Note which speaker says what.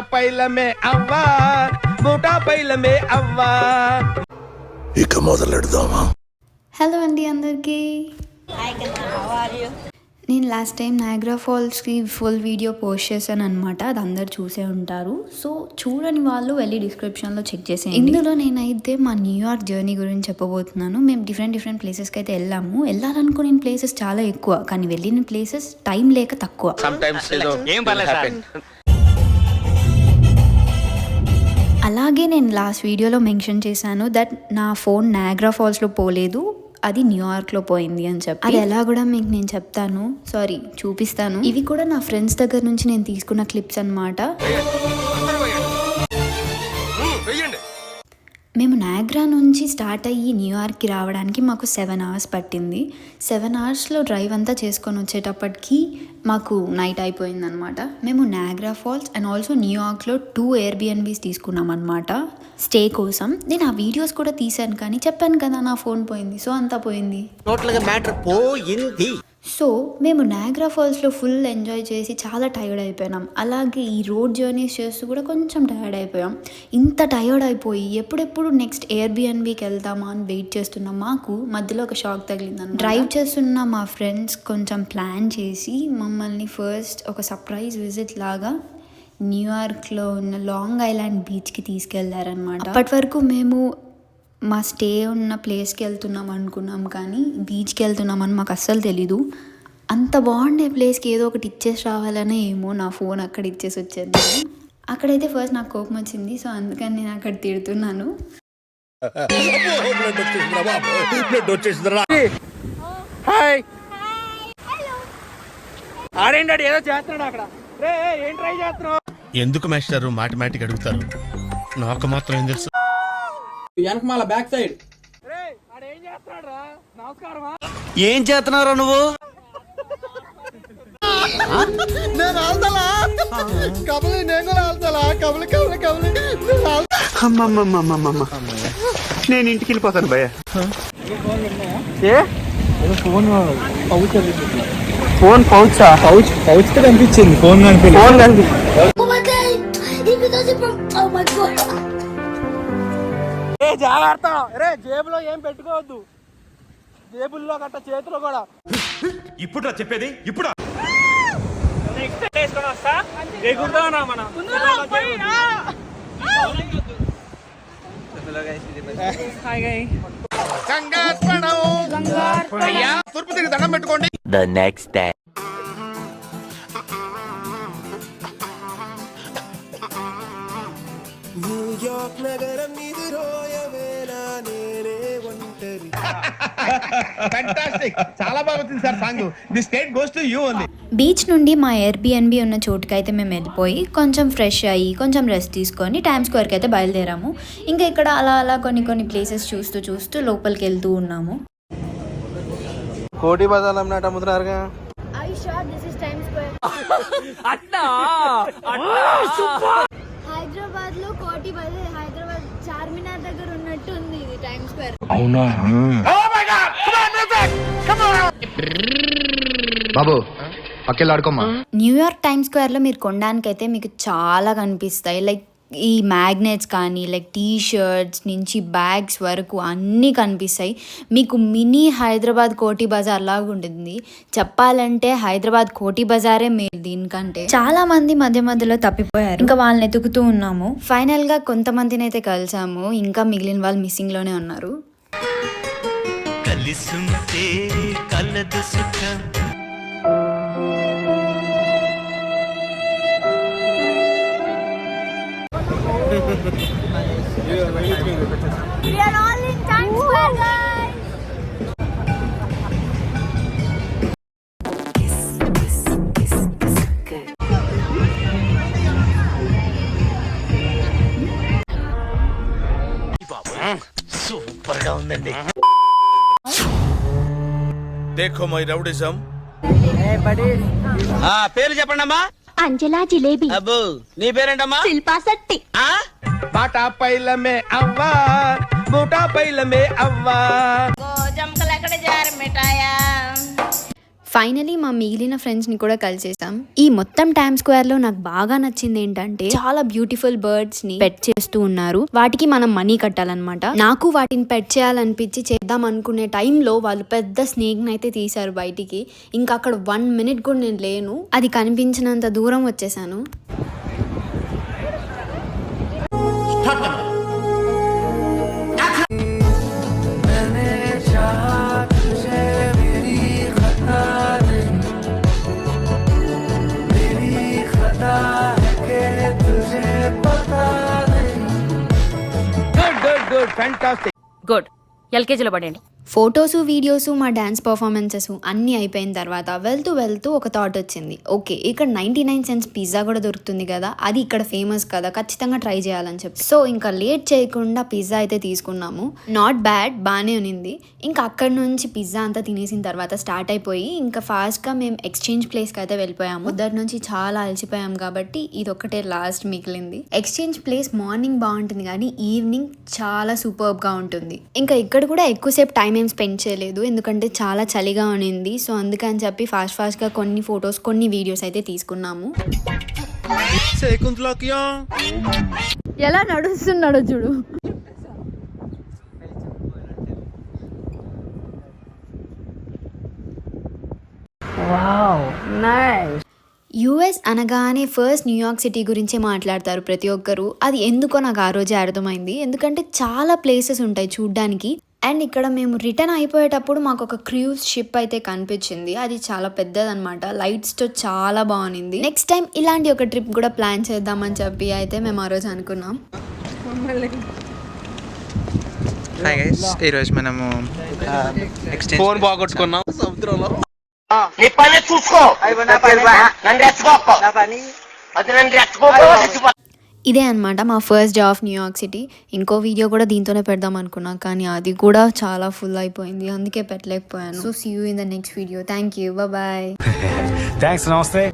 Speaker 1: పైలమే అవ్వా బూటా పైలమే అవ్వా.
Speaker 2: ఇక మొదలెడదామా?
Speaker 3: హలో అండి అందరికీ. నేను లాస్ట్ టైం నాగ్రా ఫాల్స్కి ఫుల్ వీడియో పోస్ట్ చేశాను అనమాట అది అందరు చూసే ఉంటారు. సో చూడని వాళ్ళు వెళ్ళి డిస్క్రిప్షన్లో చెక్ చేసేయండి. ఇందులో నేనైతే మా న్యూయార్క్ జర్నీ గురించి చెప్పబోతున్నాను. మేము డిఫరెంట్ డిఫరెంట్ ప్లేసెస్కి అయితే వెళ్ళాము. వెళ్ళాలనుకునే ప్లేసెస్ చాలా ఎక్కువ. కానీ వెళ్ళిన ప్లేసెస్ టైం లేక తక్కువ. అలాగే నేను లాస్ట్ వీడియోలో మెన్షన్ చేశాను దట్ నా ఫోన్ నాగ్రా ఫాల్స్లో పోలేదు అది న్యూయార్క్లో పోయింది అని చెప్పి. అది ఎలా కూడా మీకు నేను చెప్తాను. సారీ చూపిస్తాను. ఇవి కూడా నా ఫ్రెండ్స్ దగ్గర నుంచి నేను తీసుకున్న క్లిప్స్ అన్నమాట.
Speaker 1: వెయ్యండి
Speaker 3: మేము నాగ్రా నుంచి స్టార్ట్ అయ్యి న్యూయార్క్కి రావడానికి మాకు సెవెన్ అవర్స్ పట్టింది. సెవెన్ అవర్స్లో డ్రైవ్ అంతా చేసుకొని వచ్చేటప్పటికి మాకు నైట్ అయిపోయింది అనమాట మేము నాగ్రా ఫాల్స్ అండ్ ఆల్సో న్యూయార్క్లో టూ ఎయిర్బిఎన్బీస్ తీసుకున్నాం అనమాట స్టే కోసం. నేను ఆ వీడియోస్ కూడా తీశాను కానీ చెప్పాను కదా నా ఫోన్ పోయింది. సో అంతా పోయింది.
Speaker 4: టోటల్గా మ్యాటర్ పోయింది.
Speaker 3: సో మేము నాగ్రా ఫాల్స్లో ఫుల్ ఎంజాయ్ చేసి చాలా టైర్డ్ అయిపోయినాం. అలాగే ఈ రోడ్ జర్నీస్ చేస్తూ కూడా కొంచెం టైర్డ్ అయిపోయాం. ఇంత టైర్డ్ అయిపోయి ఎప్పుడెప్పుడు నెక్స్ట్ ఎయిర్బిఎన్బికి వెళ్దామా అని వెయిట్ చేస్తున్నాం మాకు మధ్యలో ఒక షాక్ తగిలిందని డ్రైవ్ చేస్తున్న మా ఫ్రెండ్స్ కొంచెం ప్లాన్ చేసి మమ్మల్ని ఫస్ట్ ఒక సర్ప్రైజ్ విజిట్ లాగా న్యూయార్క్లో ఉన్న లాంగ్ ఐలాండ్ బీచ్కి తీసుకెళ్ళారనమాట. అప్పటి వరకు మేము మా స్టే ఉన్న ప్లేస్కి వెళ్తున్నాం అనుకున్నాం కానీ బీచ్కి వెళ్తున్నామని మాకు అస్సలు తెలీదు. అంత బాగుండే ప్లేస్కి ఏదో ఒకటి ఇచ్చేసి రావాలనే ఏమో నా ఫోన్ అక్కడ ఇచ్చేసి వచ్చేది. అక్కడైతే ఫస్ట్ నాకు కోపం వచ్చింది సో అందుకని నేను అక్కడ తిడుతున్నాను.
Speaker 4: హాయ్ ఆడేంటి ఏదో చేస్తున్నాడు అక్కడ. రే ఏం ట్రై చేస్తున్నావు?
Speaker 5: ఎందుకు మాస్టారు మాటిమాటికి అడుగుతారు? నాకు మాత్రం ఏం తెలుసు.
Speaker 6: వెనకమాల బ్యాక్ సైడ్
Speaker 7: ఏం చేస్తున్నారా నువ్వు? అమ్మమ్మమ్మమ్మమ్మ. నేను ఇంటికి వెళ్ళిపోతాను భయ్య.
Speaker 4: ఏ? ఫోన్ పౌచా
Speaker 6: పౌచ్? కనిపించింది. ఫోన్ కనిపించింది
Speaker 4: ఫోన్ కనిపి ఏ జాగ్రత్త. రే జేబులో ఏం పెట్టుకోవద్దు. జేబుల్లో గట్ట చేతిలో కూడా.
Speaker 5: ఇప్పుడు చెప్పేది? ఇప్పుడు?
Speaker 1: దండం పెట్టుకోండి.
Speaker 7: ద నెక్స్ట్ డే
Speaker 1: ఫ్యాంటాస్టిక్ చాలా బాగా వచ్చింది sir song the state goes to you only
Speaker 3: beach నుండి మా ఎయిర్బిఎన్బి ఉన్న చోటుకి అయితే మేము వెళ్ళిపోయి కొంచెం ఫ్రెష్ అయ్యి కొంచెం రెస్ట్ తీసుకొని టైమ్ స్క్వేర్కి అయితే బయలుదేరాము. ఇంకా ఇక్కడ అలా అలా కొన్ని కొన్ని ప్లేసెస్ చూస్తూ చూస్తూ లోపలికి వెళ్తూ ఉన్నాము.
Speaker 4: కోటి అమ్మినట్టు అమ్ముతున్నారుగా?
Speaker 8: హైదరాబాద్లో కోటి బజార్ హైదరాబాద్ చార్మినార్ దగ్గర ఉన్నట్టు ఉంది ఇది టైమ్ స్క్వేర్
Speaker 2: బాబు పక్కెళ్ళాడుకోమ్మా.
Speaker 3: న్యూయార్క్ టైమ్ స్క్వేర్లో మీరు కొనడానికైతే మీకు చాలా కనిపిస్తాయి. లైక్ ఈ మ్యాగ్నెట్స్ కానీ లైక్ టీ షర్ట్స్ నుంచి బ్యాగ్స్ వరకు అన్నీ కనిపిస్తాయి. మీకు మినీ హైదరాబాద్ కోటి బజార్ లాగా ఉంటుంది. చెప్పాలంటే హైదరాబాద్ కోటి బజారే మేలు దీనికంటే. చాలా మంది మధ్య మధ్యలో తప్పిపోయారు. ఇంకా వాళ్ళని ఎతుకుతూ ఉన్నాము. ఫైనల్గా కొంతమందిని అయితే కలిసాము. ఇంకా మిగిలిన వాళ్ళు మిస్సింగ్లోనే ఉన్నారు.
Speaker 7: కలిసుంటే కలదు సుఖం.
Speaker 8: We are all in Times Square, guys.
Speaker 7: సూపర్గా ఉందండి
Speaker 5: దేఖో మై రౌడిజం
Speaker 4: ఆ పేరు చెప్పండి అమ్మా
Speaker 8: అంజలా జిలేబీ.
Speaker 4: అబ్బు నీ పేరేంటమ్మా?
Speaker 8: శిల్పా శెట్టి.
Speaker 4: ఆ?
Speaker 1: బాటా పైలమే అవ్వా. బూటా పైలమే అవ్వా
Speaker 3: ఫైనలీ మా మిగిలిన ఫ్రెండ్స్ని కూడా కలిసేసాం. ఈ మొత్తం టైమ్ స్క్వేర్లో నాకు బాగా నచ్చింది ఏంటంటే చాలా బ్యూటిఫుల్ బర్డ్స్ని పెట్ చేస్తూ ఉన్నారు. వాటికి మనం మనీ కట్టాలన్నమాట. నాకు వాటిని పెట్ చేయాలనిపించి చేద్దాం అనుకునే టైంలో వాళ్ళు పెద్ద స్నేక్ అయితే తీశారు బయటికి. ఇంకా అక్కడ వన్ మినిట్ కూడా నేను లేను. అది కనిపించినంత దూరం వచ్చేసాను.
Speaker 1: గుడ్ గుడ్ ఫ్యాంటాస్టిక్
Speaker 9: గుడ్ ఎల్కేజీలో పడండి
Speaker 3: ఫొటోస్ వీడియోసు మా డ్యాన్స్ పర్ఫార్మెన్సెస్ అన్నీ అయిపోయిన తర్వాత వెళ్తూ వెళ్తూ ఒక థాట్ వచ్చింది. ఓకే ఇక్కడ నైంటీ నైన్ సెన్స్ పిజ్జా కూడా దొరుకుతుంది కదా అది ఇక్కడ ఫేమస్ కదా ఖచ్చితంగా ట్రై చేయాలని చెప్పి. సో ఇంకా లేట్ చేయకుండా పిజ్జా అయితే తీసుకున్నాము. నాట్ బ్యాడ్ బాగానే ఉన్నింది. ఇంకా అక్కడ నుంచి పిజ్జా అంతా తినేసిన తర్వాత స్టార్ట్ అయిపోయి ఇంకా ఫాస్ట్గా మేము ఎక్స్చేంజ్ ప్లేస్కి అయితే వెళ్ళిపోయాము. ఉద్దరి నుంచి చాలా అలసిపోయాం కాబట్టి ఇది ఒకటే లాస్ట్ మిగిలింది. ఎక్స్చేంజ్ ప్లేస్ మార్నింగ్ బాగుంటుంది కానీ ఈవినింగ్ చాలా సూపర్గా ఉంటుంది. ఇంకా ఇక్కడ కూడా ఎక్కువసేపు టైం ఏం స్పెండ్ చేయలేదు. ఎందుకంటే చాలా చలిగా ఉన్నింది సో అందుకని చెప్పి ఫాస్ట్ ఫాస్ట్గా కొన్ని ఫొటోస్ కొన్ని వీడియోస్ అయితే తీసుకున్నాము.
Speaker 8: ఎలా నడుస్తున్నాడో చూడు.
Speaker 3: యుఎస్ అనగానే ఫస్ట్ న్యూయార్క్ సిటీ గురించే మాట్లాడతారు ప్రతి ఒక్కరు. అది ఎందుకో నాకు ఆ రోజే అర్థమైంది. ఎందుకంటే చాలా ప్లేసెస్ ఉంటాయి చూడ్డానికి. అండ్ ఇక్కడ మేము రిటర్న్ అయిపోయేటప్పుడు మాకు ఒక క్రూజ్ షిప్ అయితే కనిపించింది. అది చాలా పెద్దదన్నమాట. లైట్స్తో చాలా బాగుంది నెక్స్ట్ టైం ఇలాంటి ఒక ట్రిప్ కూడా ప్లాన్ చేద్దామని చెప్పి అయితే మేము ఆ రోజు అనుకున్నాం.
Speaker 10: హాయ్ గైస్ ఈరోజు మనము
Speaker 1: ఫోన్ బాగొట్టుకున్నాం. సముద్రంలో.
Speaker 3: ఇదే అన్నమాట మా first day of New York city. ఇంకో వీడియో కూడా దీంతోనే పెడదాం అనుకున్నా కానీ అది కూడా చాలా ఫుల్ అయిపోయింది. అందుకే పెట్టలేకపోయాను. So see you in the next video thank you bye
Speaker 6: thanks నమస్తే.